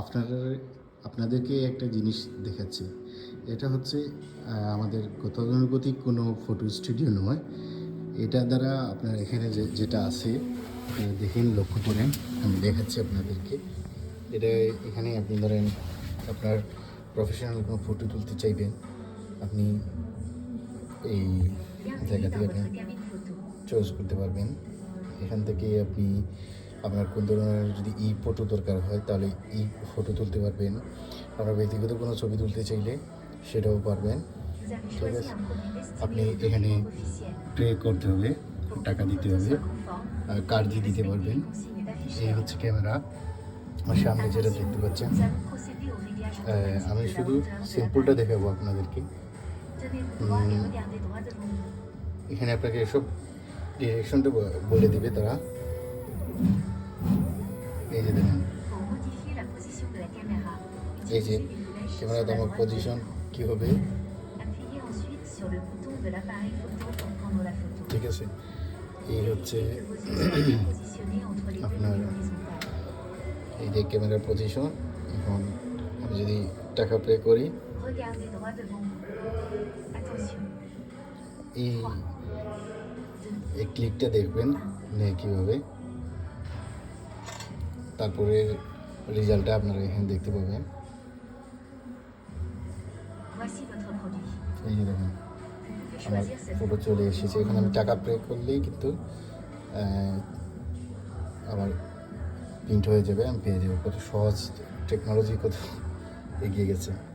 আপনারা আপনাদেরকে একটা জিনিস দেখাচ্ছি। এটা হচ্ছে আমাদের গতানুগতিক কোনো ফটো স্টুডিও নয়। এটা দ্বারা আপনার এখানে যে, যেটা আছে দেখেন, লক্ষ্য করেন। আমি দেখাচ্ছি আপনাদেরকে। এটা এখানে আপনি ধরেন, আপনার প্রফেশনাল কোনো ফটো তুলতে চাইবেন, আপনি এই জায়গা থেকে আপনি চয়েস করতে পারবেন। এখান থেকে আপনি আপনার কোন ধরনের যদি ই ফটো দরকার হয়, তাহলে ই ফটো তুলতে পারবেন। আপনার ব্যক্তিগত কোনো ছবি তুলতে চাইলে সেটাও পারবেন। ঠিক আছে? আপনি এখানে পে করতে হবে, টাকা দিতে হবে কার্ড দিয়ে দিতে পারবেন। এই হচ্ছে ক্যামেরা। আমার সামনে যেটা দেখতে পাচ্ছেন আমি শুধু সিম্পলটা দেখাবো আপনাদেরকে। এখানে আপনাকে এসব ডিরেকশনটা বলে দেবে তারা। এই যে ক্যামেরাতে আমার পজিশন কী হবে ঠিক আছে এই হচ্ছে আপনার এই যে ক্যামেরার পজিশন এখন আমি যদি টাকা পে করি এই এই ক্লিকটা দেখবেন নে কীভাবে তারপরে রেজাল্টটা আপনারা এখানে দেখতে পাবেন। এই দেখুন, আমার ফটো চলে এসেছে। এখানে আমি টাকা পে করলেই কিন্তু আমার প্রিন্ট হয়ে যাবে, আমি পেয়ে যাব। কত সহজ টেকনোলজি কত এগিয়ে গেছে।